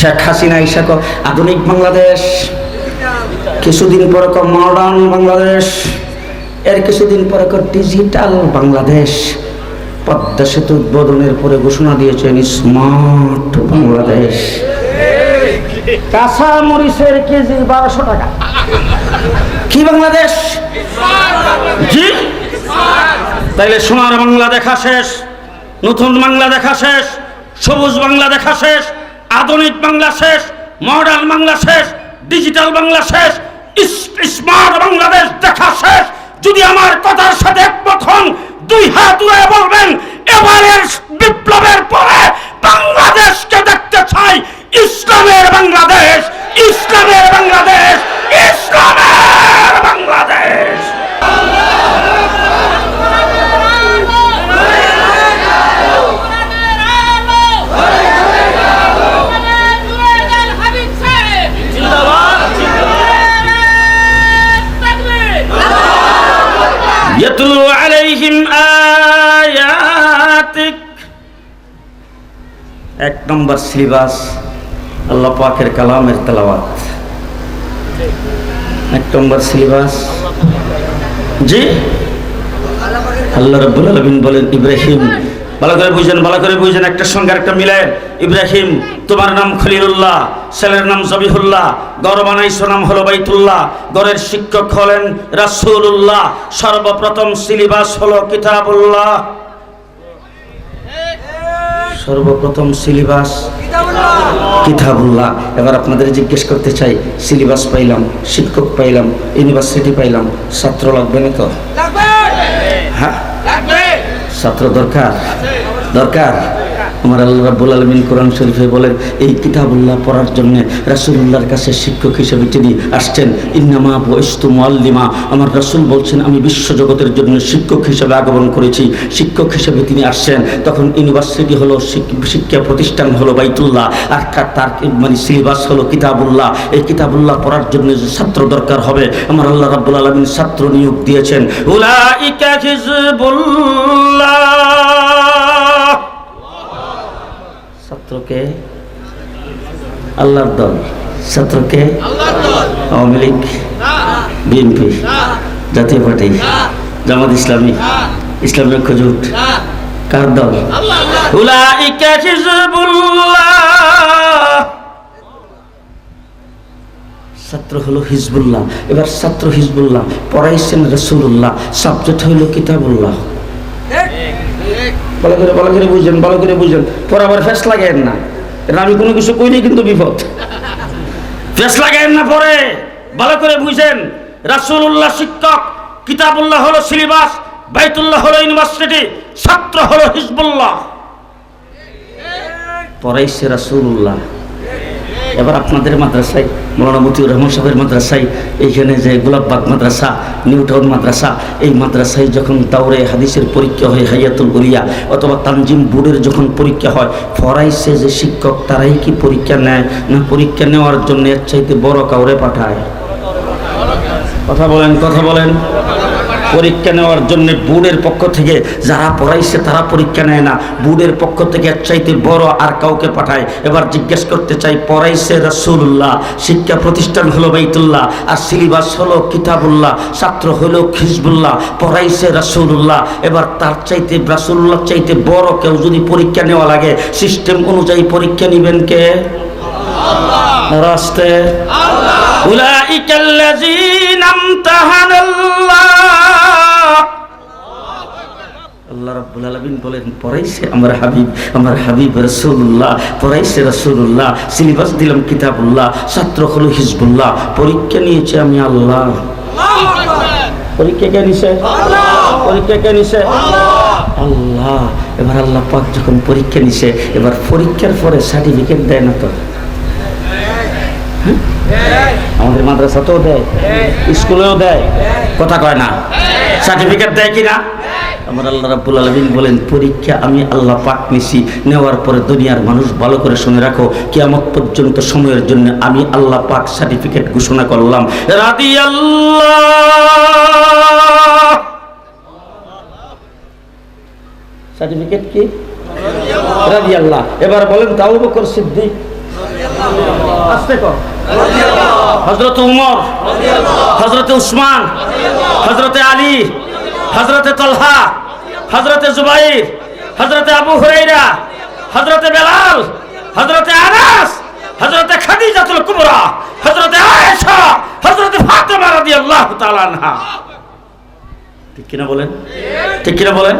শেখ হাসিনা ইসা কো আধুনিক বাংলাদেশ, কিছুদিন পরে মডার্ন বাংলাদেশ, এর কিছুদিন পরে ডিজিটাল বাংলাদেশ। পদ্মা সেতু উদ্বোধনের পরে ঘোষণা দিয়েছেন স্মার্ট বাংলাদেশ। কাঁচা মরিচের কেজি বারোশো টাকা। কি বাংলাদেশ? জি? তাইলে সোনার বাংলা দেখা শেষ, নতুন বাংলা দেখা শেষ, সবুজ বাংলা দেখা শেষ। আধুনিক বাংলা শেষ মডার্ন বাংলা শেষ ডিজিটাল বাংলা শেষ স্মার্ট বাংলাদেশ দেখা শেষ। যদি আমার কথার সাথে একমত হন, দুই হাত উড়ে বলবেন, এবারের বিপ্লবের পরে বাংলাদেশকে দেখতে চাই, ইসলামের বাংলাদেশ ইসলামের বাংলাদেশ ইসলামের বাংলাদেশ। নম্বর সিলেবাস আল্লাহ পাকের কালামের তেলাওয়াত। এক নম্বর সিলেবাস। জি? আল্লাহ রব্বুল আলমিন বলেন, ইব্রাহিম, ভালো করে বুঝেন, ভালো করে বুঝেন, একটা সঙ্গে একটা মিলে ইব্রাহিম, তোমার নাম খলিলুল্লাহ, ছেলের নাম জবিহুল্লাহ গড় বানাইছো নাম হলো বাইতুল্লাহ গড়ের শিক্ষক হলেন রাসূলুল্লাহ, সর্বপ্রথম সিলেবাস হলো কিতাবুল্লাহ। সর্বপ্রথম সিলেবাস কিতাবুল্লাহ। এবার আপনাদের জিজ্ঞেস করতে চাই সিলেবাস পাইলাম শিক্ষক পাইলাম ইউনিভার্সিটি পাইলাম ছাত্র লাগবে না তো? হ্যাঁ? ছাত্র দরকার? দরকার? আমার আল্লাহ রাব্বুল আলমিন কোরআন শরীফে বলেন, এই কিতাবুল্লাহ পড়ার জন্য রাসূলুল্লাহর কাছে শিক্ষক হিসেবে তিনি আসছেন। ইন্নামা বয়স্তু মুআল্লিমা। আমার রাসূল বলছেন, আমি বিশ্বজগতের জন্য শিক্ষক হিসেবে আগমন করেছি। শিক্ষক হিসেবে তিনি আসছেন। তখন ইউনিভার্সিটি হলো শিক- শিক্ষা প্রতিষ্ঠান হলো বাইতুল্লাহ। আর তার মানে সিলেবাস হলো কিতাবুল্লাহ। এই কিতাবুল্লাহ পড়ার জন্য ছাত্র দরকার হবে। আমার আল্লাহ রাব্বুল আলমিন ছাত্র নিয়োগ দিয়েছেন। উলাইকা হিজবুল্লাহ। ছাত্রকে আল্লাহর দল, ছাত্রকে Awami League, BNP, Jatiya Party, Jamaat Islami Islami Oikya জোট, কার দল? ছাত্র হলো হিজবুল্লাহ। এবার ছাত্র হিজবুল্লাহ, পড়াইছেন রসুল্লাহ সাবজেক্ট হইল কিতাবুল্লাহ। ভালো করে ভালো করে বুঝছেন ভালো করে বুঝছেন পরে আবার ফেস লাগেন না। এটা আমি কোনো কিছু কইনি কিন্তু বিপদ। ফেস লাগেন না পরে। ভালো করে বুঝেন। রাসুল্লাহ শিক্ষক, কিতাবুল্লাহ হলো সিলেবাস, বাইতুল্লাহ হলো ইউনিভার্সিটি, ছাত্র হলো হিজবুল্লাহ। পড়াইছে রাসূলুল্লাহ। এবার আপনাদের মাদ্রাসায়, মৌলানা মতিউর রহমান সাহেবের মাদ্রাসায়, এইখানে যে গোলাপবাগ মাদ্রাসা নিউ টাউন মাদ্রাসা, এই মাদ্রাসায় যখন দাউরে হাদিসের পরীক্ষা হয়, হাইয়াতুল উলিয়া অথবা তানজিম বোর্ডের যখন পরীক্ষা হয় ফরাইসে যে শিক্ষক, তারাই কি পরীক্ষা নেয় না পরীক্ষা নেওয়ার জন্য এর চাইতে বড় কাউরে পাঠায়? কথা বলেন কথা বলেন। পরীক্ষা নেওয়ার জন্য বোর্ডের পক্ষ থেকে যারা পড়াইছে তারা পরীক্ষা নেয় না। বোর্ডের পক্ষ থেকে চাইতে বড় আর কাউকে পাঠায়। এবার জিজ্ঞেস করতে চাই পড়াইছে রসুল্লাহ শিক্ষা প্রতিষ্ঠান হলো বাইতুল্লাহ আর সিলেবাস হলো কিতাবুল্লাহ ছাত্র হলো খিজবুল্লাহ পড়াইছে রসুল্লাহ এবার তার চাইতে রাসুল্লাহ চাইতে বড় কেউ যদি পরীক্ষা নেওয়া লাগে সিস্টেম অনুযায়ী পরীক্ষা নেবেন কে? রাস্তে উলাইকাল্লাযীনা আমতাহানাল রাব্বুল আলামিন বলেন পড়াইছে আমার হাবিব আমার হাবিব রাসূলুল্লাহ পড়াইছে রাসূলুল্লাহ সিলেবাস দিলাম কিতাবুল্লাহ ছাত্র হলো হিজবুল্লাহ পরীক্ষা নিয়েছে আমি আল্লাহ। পরীক্ষা কে নিছে? পরীক্ষা কে নিছে? আল্লাহ। এবার আল্লাহ পাক যখন পরীক্ষা নিছে এবার পরীক্ষার পরে সার্টিফিকেট দেয় না তো? আমাদের মাদ্রাসাতেও দেয় স্কুলেও দেয়। কথা কয় না? সার্টিফিকেট দেয় কি না? আমার আল্লাহ রাব্বুল আলামিন বলেন, পরীক্ষা আমি আল্লাহ পাক নিছি, নেওয়ার পরে দুনিয়ার মানুষ ভালো করে শুনে রাখো, কিয়ামত পর্যন্ত সময়ের জন্য আমি আল্লাহ পাক সার্টিফিকেট ঘোষণা করলাম। রাদিয়াল্লাহ! সার্টিফিকেট কি? রাদিয়াল্লাহ! এবার বলেন তাও বকর সিদ্দিক। আস্তে কর হজরত উমর। হজরত উসমান। হজরতে আলী। হজরতে তলহা হজরতে জুবাইর হজরতে আবু হুরাইরা হজরতে বেলাল হজরতে আনাস হজরতে খাদিজাতুল কুবরা হজরতে আয়েশা হজরতে ফাতেমা রাদিয়াল্লাহু তাআলা আনহা। ঠিক কিনা বলেন? ঠিক কিনা বলেন?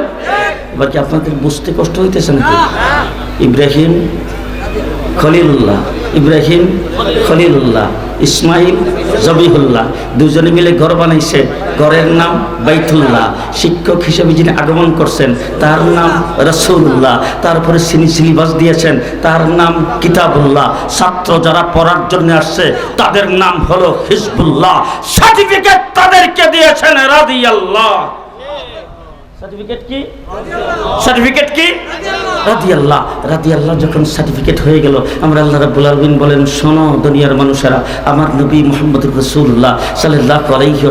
এবার কি আপনাদের বুঝতে কষ্ট হইতেছে নাকি? ইব্রাহিম খলিলুল্লাহ। ইব্রাহিম খলিলুল্লাহ, ইসমাইল জবিহুল্লাহ, দুজনে মিলে ঘর বানাইছে। ঘরের নাম বাইতুল্লাহ। শিক্ষক হিসেবে যিনি আগমন করছেন, তার নাম রসুল্লাহ তারপরে তিনি সিলিবাস দিয়েছেন, তার নাম কিতাবুল্লাহ। ছাত্র যারা পড়ার জন্য আসছে, তাদের নাম হলো হিজবুল্লাহ। সার্টিফিকেট তাদেরকে দিয়েছেন রাদিয়াল্লাহ। সার্টিফিকেট কি? সার্টিফিকেট কি? রাদিয়াল্লাহ রাদিয়াল্লাহ যখন সার্টিফিকেট হয়ে গেল আমরা আল্লাহ রাব্বুল আলামিন বলেন শোনো দুনিয়ার মানুষেরা আমার নবী মুহাম্মদ রাসূলুল্লাহ সাল্লাল্লাহু আলাইহি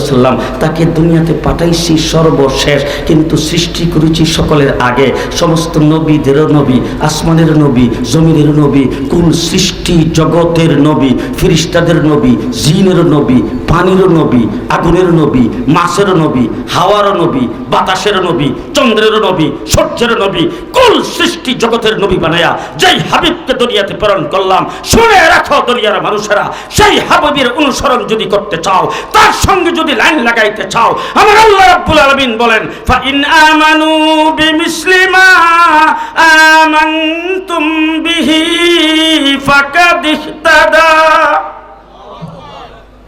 তাকে দুনিয়াতে পাঠাইছি সর্বশেষ কিন্তু সৃষ্টি করেছি সকলের আগে। সমস্ত নবীদেরও নবী আসমানের নবী জমিনের নবী কুল সৃষ্টি জগতের নবী ফিরিস্তাদের নবী জিনের নবী পানির নবী আগুনের নবী মাছের নবী হাওয়ার নবী বাতাসের নবী চন্দ্রের নবী সূর্যের নবী, কুল সৃষ্টি জগতের নবী বানায়া যেই হাবিবকে দুনিয়াতে প্রেরণ করলাম, শুনে রাখো দুনিয়ার মানুষেরা, সেই হাবিবের অনুসরণ যদি করতে চাও, তার সঙ্গে যদি লাইন লাগাইতে চাও, আমার আল্লাহ রাব্বুল আলামিন বলেন ফা ইন আমানু বিমিসলি মা আমানতুম বিহি ফাকাদ ইহতাদা।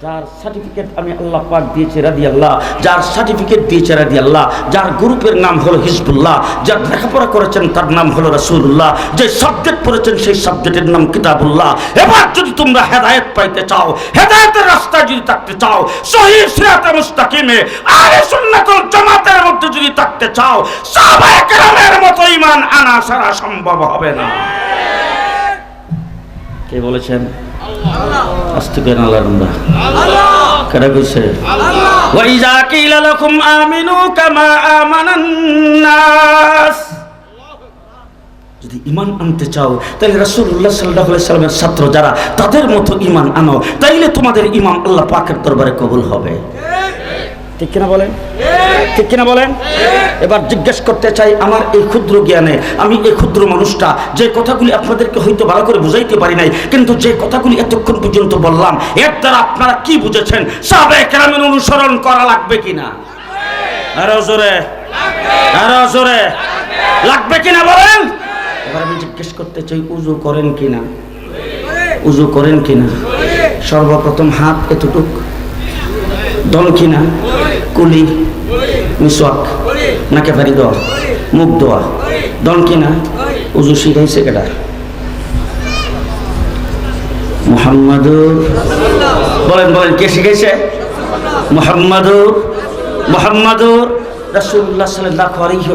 যার সার্টিফিকেট আমি আল্লাহ পাক দিয়েছে রাদি আল্লাহ যার সার্টিফিকেট দিয়েছে রাদি আল্লাহ যার গ্রুপের নাম হলো হিজবুল্লাহ, যার লেখাপড়া করেছেন তার নাম হলো রাসূলুল্লাহ, যে সাবজেক্ট পড়েছেন সেই সাবজেক্টের নাম কিতাবুল্লাহ। এবার যদি তোমরা হেদায়েত পাইতে চাও, হেদায়েতের রাস্তায় যদি থাকতে চাও মুস্তাকিমে আলে সুন্নাতুল জামাতের মধ্যে যদি থাকতে চাও সাহাবায়ে মতো ঈমান আনা সারা সম্ভব হবে না। কে বলেছেন? আস্তে কেন আল্লাহ কেন কইছে? ওয়াইজা কিলা লাকুম আমিনু কামা আমানান নাস। যদি ইমান আনতে চাও তাহলে রসুল্লাহ সাল্লাহ সাল্লামের ছাত্র যারা তাদের মতো ইমান আনো। তাইলে তোমাদের ইমান আল্লাহ পাকের দরবারে কবুল হবে। ঠিক কিনা বলেন? ঠিক কিনা বলেন? এবার জিজ্ঞেস করতে চাই আমার এই ক্ষুদ্র জ্ঞানে, আমি এই ক্ষুদ্র মানুষটা, যে কথাগুলি আপনাদেরকে হয়তো ভালো করে বুঝাইতে পারি নাই, কিন্তু যে কথাগুলি এতক্ষণ পর্যন্ত বললাম, এর দ্বারা আপনারা কি বুঝেছেন? সাবে কেরামের অনুসরণ করা লাগবে কিনা? জোরে। লাগবে কিনা বলেন? এবার আমি জিজ্ঞেস করতে চাই, উজু করেন কিনা? উজু করেন কিনা? সর্বপ্রথম হাত এতটুক, দল কিনা? কুলি, মিসওয়াক, নাকে ফারি দেওয়া মুখ দেওয়া দল কিনা, উজু শিখাইছে কেটা মোহাম্মদুর বলেন বলেন, কে শিখাইছে? মোহাম্মদুর মোহাম্মদুর রাসূলুল্লাহ সাল্লাল্লাহু আলাইহি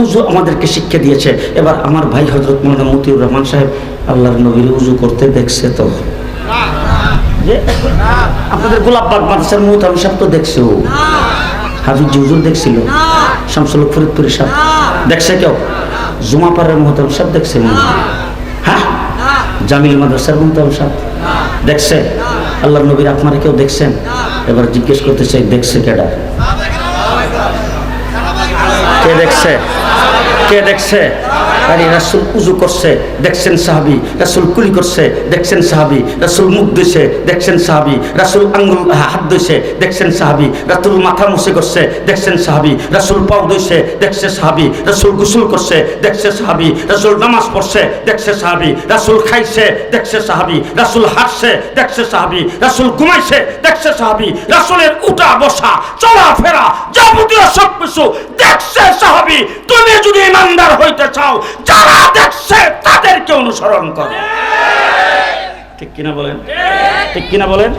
উজু আমাদেরকে শিক্ষা দিয়েছে। এবার আমার ভাই হজরত মাওলানা মতিউর রহমান সাহেব, আল্লাহর নবীর উজু করতে দেখছে তো। যে আপনাদের গোলাপবাগ মাদ্রাসার মুহতাম সাহেব তো দেখছে। হুজুর দেখছিল, শামসুল ফরিদপুরি সাহেব দেখছে কেউ? জুমাপাড়ার মুহতাম সাহেব দেখছে। হ্যাঁ? জামিল মাদ্রাসার মুহতাম সাহেব দেখছে। আল্লাহ নবীর আপনারা কেউ দেখছেন? এবার জিজ্ঞেস করতে চাই, দেখছে কেডা? কে দেখছে? কে দেখছে আরে রাসুল উজু করছে দেখছেন সাহাবি রাসুল কুলি করছে দেখছেন সাহাবি রাসুল মুখ ধুইছে দেখছেন সাহাবি রাসুল আঙ্গুল হাত ধুইছে দেখছেন সাহাবি রাসুল মাথা মুছে করছে দেখছেন সাহাবি রাসুল পাও ধুইছে দেখছে সাহাবি রাসুল গোসল করছে দেখছে সাহাবি রাসুল নামাজ পড়ছে দেখছে সাহাবি রাসুল খাইছে দেখছে সাহাবি রাসুল হাসছে দেখছে সাহাবি রাসুল ঘুমাইছে দেখছে সাহাবি রাসুলের উঠা বসা চলাফেরা যাবতীয় সব কিছু দেখছে সাহাবি তুমি যদি ইমানদার হইতে চাও, যারা দেখছে তাদেরকে অনুসরণ করো। ঠিক কিনা বলেন? ঠিক কিনা বলেন?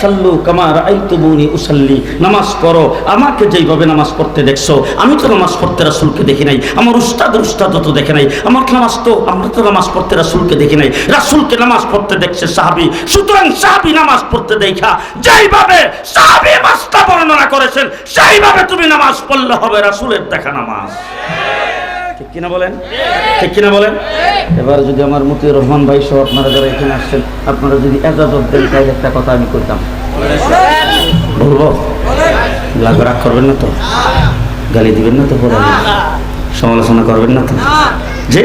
সাল্লু কামার উসাল্লি, নামাজ আমাকে যেইভাবে নামাজ পড়তে দেখছ, আমি তো নামাজ পড়তে রাসুলকে দেখি নাই। আমার উস্তাদ উস্তাদ তো দেখে নাই। আমার নামাজ তো, আমরা তো নামাজ পড়তে রাসুলকে দেখি নাই। রাসুলকে নামাজ পড়তে দেখছে সাহাবি। সুতরাং সাহাবি নামাজ পড়তে দেখা, যেইভাবে সাহাবি মাস্তা বর্ণনা করেছেন, সেইভাবে তুমি নামাজ পড়লে হবে রাসুলের দেখা নামাজ। ঠিক কিনা বলেন? ঠিক কিনা বলেন? এবার যদি আমার মতিউর রহমান ভাই সহ আপনারা যারা এখানে আসছেন, আপনারা যদি এজাজত দেন, তাহলে একটা কথা আমি করতাম বলব? লাগবে রাগ করবেন না তো? গালি দিবেন না তো সমালোচনা করবেন না তো? যে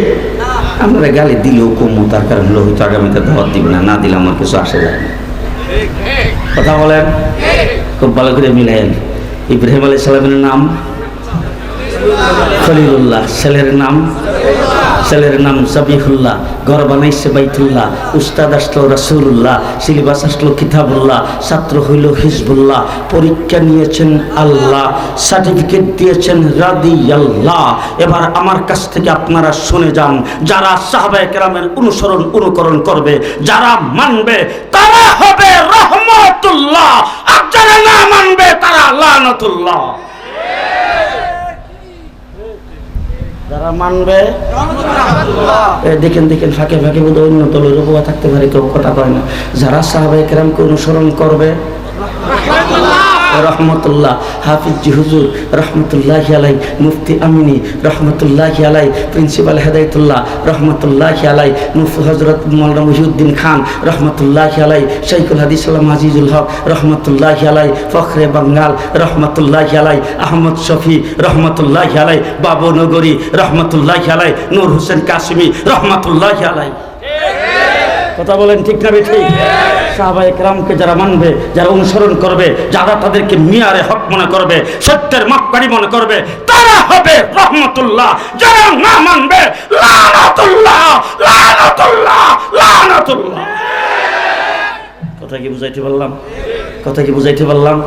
আপনারা গালি দিলেও কমু, তার কারণ হলো হয়তো আগামীতে দাওয়াত দিবে না না দিলে আমার কিছু আসে যায় না। কথা বলেন? খুব ভালো করে মিলেন ইব্রাহিম আলাই সালামের নাম খলিলুল্লাহ, ছেলের নাম ছেলের নাম সাবিহুল্লাহ, ঘর বানাইছে বাইতুল্লাহ, উস্তাদ আসলো রাসুল্লাহ সিলেবাস আসলো কিতাবুল্লাহ, ছাত্র হইল হিজবুল্লাহ, পরীক্ষা নিয়েছেন আল্লাহ, সার্টিফিকেট দিয়েছেন রাদি আল্লাহ এবার আমার কাছ থেকে আপনারা শুনে যান, যারা সাহাবায়ে কেরামের অনুসরণ অনুকরণ করবে, যারা মানবে, তারা হবে রহমতুল্লাহ। আর যারা না মানবে, তারা লানতুল্লাহ। যারা মানবে দেখেন দেখেন, ফাঁকে ফাঁকে বোধ অন্য দলের উপর থাকতে পারে, কেউ কথা কয় না। যারা সাহাবাই কেরামকে অনুসরণ করবে রহমতুল্লাহ হাফিজ হুজুর রহমতুল্লাহ আলাই মুফতি আমিনী রহমতুল্লাহ আলাই প্রিন্সিপাল হেদায়তুল্লাহ রহমতুল্লাহ আলাই মুফতি হজরত মৌলানা মহিউদ্দিন খান রহমতুল্লাহ আলাই শাইকুল হাদিস সালাম আজিজুল হক রহমতুল্লাহ আলাই ফখরে বাঙ্গাল রহমতুল্লাহ আলাই আহমদ শফি রহমতুল্লাহ আলাই বাবু নগরী রহমতুল্লাহ আলাই নূর হোসেন কাশ্মী রহমতুল্লাহ আলাই কথা বলেন ঠিক না ঠিক সাহাবাই একরামকে যারা মানবে, যারা অনুসরণ করবে, যারা তাদেরকে মিয়ারে হক মনে করবে, সত্যের মাপকারি মনে করবে, তারা হবে রহমতুল্লাহ। যারা না মানবে কথা কি বুঝাইতে পারলাম? কথা কি বুঝাইতে পারলাম?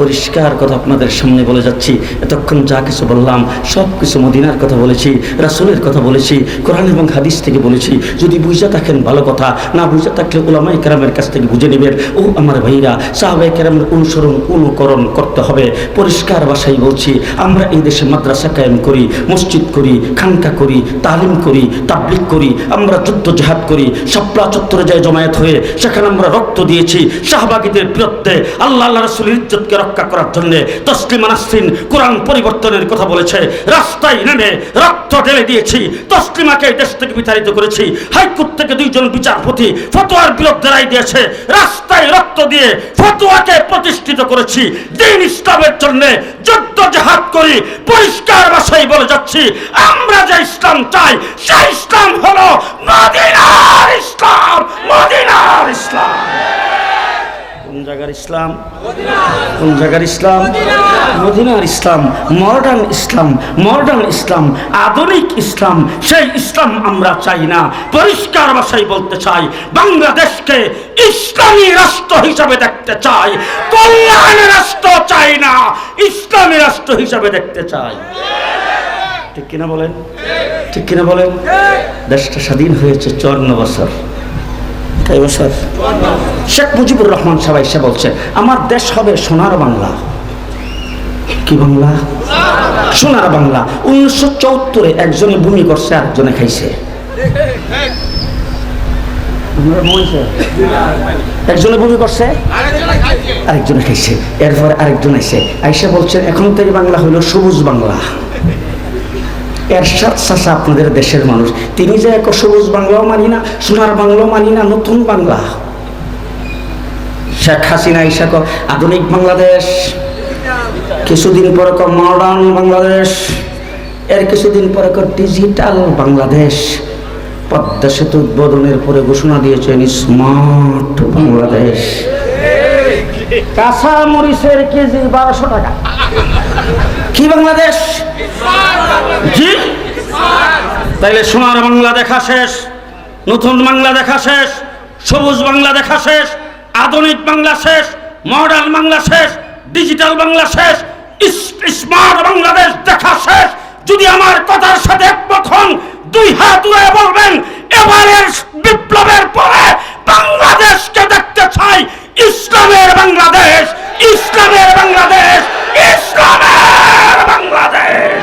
পরিষ্কার কথা আপনাদের সামনে বলে যাচ্ছি। এতক্ষণ যা কিছু বললাম, সব কিছু মদিনার কথা বলেছি, রাসুলের কথা বলেছি, কোরআন এবং হাদিস থেকে বলেছি। যদি বুঝে থাকেন ভালো কথা, না বুঝে থাকলে ওলামাই কেরামের কাছ থেকে বুঝে নেবেন। ও আমার ভাইরা সাহাবাই কেরামের অনুসরণ, অনুকরণ করতে হবে। পরিষ্কার ভাষায় বলছি, আমরা এই দেশে মাদ্রাসা কায়েম করি, মসজিদ করি, খানকা করি, তালিম করি তাবলিক করি, আমরা যুদ্ধ জাহাদ করি সাপলা চত্বরে যায় জমায়েত হয়ে, সেখানে আমরা রক্ত দিয়েছি, শাহবাগীদের বিরুদ্ধে আল্লাহ আল্লাহ রসুল ইজ্জতকে রক্ষা করার জন্য তসলিমা নাসরিন কোরআন পরিবর্তনের কথা বলেছে। রাস্তায় নেমে রক্ত ঢেলে দিয়েছি। তসলিমাকে দেশ থেকে বিতাড়িত করেছি। হাইকোর্ট থেকে দুইজন বিচারপতি ফতোয়ার বিরুদ্ধে রায় দিয়েছে। রাস্তায় রক্ত দিয়ে ফতোয়াকে প্রতিষ্ঠিত করেছি। দিন ইসলামের জন্য যুদ্ধ জাহাদ করি, পরিষ্কার ভাষায় বলে যাচ্ছি। আমরা যে ইসলাম চাই, সেই ইসলাম হলো মদিনার ইসলাম মদিনার ইসলাম। কোন জায়গার ইসলাম? কোন জায়গার ইসলাম? মদিনার ইসলাম মডার্ন ইসলাম মডার্ন ইসলাম, আধুনিক ইসলাম, সেই ইসলাম আমরা চাই না। পরিষ্কার ভাষায় বলতে চাই, বাংলাদেশকে ইসলামী রাষ্ট্র হিসাবে দেখতে চাই। কল্যাণ রাষ্ট্র চাই না, ইসলামী রাষ্ট্র হিসাবে দেখতে চাই। ঠিক কিনা বলেন? ঠিক কিনা বলেন? দেশটা স্বাধীন হয়েছে চুয়ান্ন বছর। শেখ মুজিবুর রহমান সাহেব এসে বলছে, আমার দেশ হবে সোনার বাংলা। কি বাংলা? সোনার বাংলা। উনিশশো চৌত্তরে একজনে ভূমি করছে, আরেকজনে খাইছে। একজনে ভূমি করছে, আরেকজনে খাইছে। এরপর আরেকজন আইসে, আইসা বলছেন এখন থেকে বাংলা হইল সবুজ বাংলা। এরশাদ চাষা আপনাদের দেশের মানুষ। তিনি যে এক সবুজ বাংলাও মানি না, সোনার বাংলাও মানি না, নতুন বাংলা। শেখ হাসিনা ইসা আধুনিক বাংলাদেশ, কিছুদিন পরে মডার্ন বাংলাদেশ, এর কিছুদিন পরে ডিজিটাল বাংলাদেশ। পদ্মা সেতু উদ্বোধনের পরে ঘোষণা দিয়েছেন স্মার্ট বাংলাদেশ। কাঁচা মরিচের কেজি বারোশো টাকা। কি বাংলাদেশ? তাইলে সোনার বাংলা দেখা শেষ, নতুন বাংলা দেখা শেষ, সবুজ বাংলা দেখা শেষ, আধুনিক বাংলা শেষ মডার্ন বাংলা শেষ ডিজিটাল বাংলা শেষ স্মার্ট বাংলাদেশ দেখা শেষ। যদি আমার কথার সাথে প্রথম দুই হাত উড়ে বলবেন, এবারের বিপ্লবের পরে বাংলাদেশকে দেখতে চাই ইসলামের বাংলাদেশ ইসলামের বাংলাদেশ, ইসলামের 啥子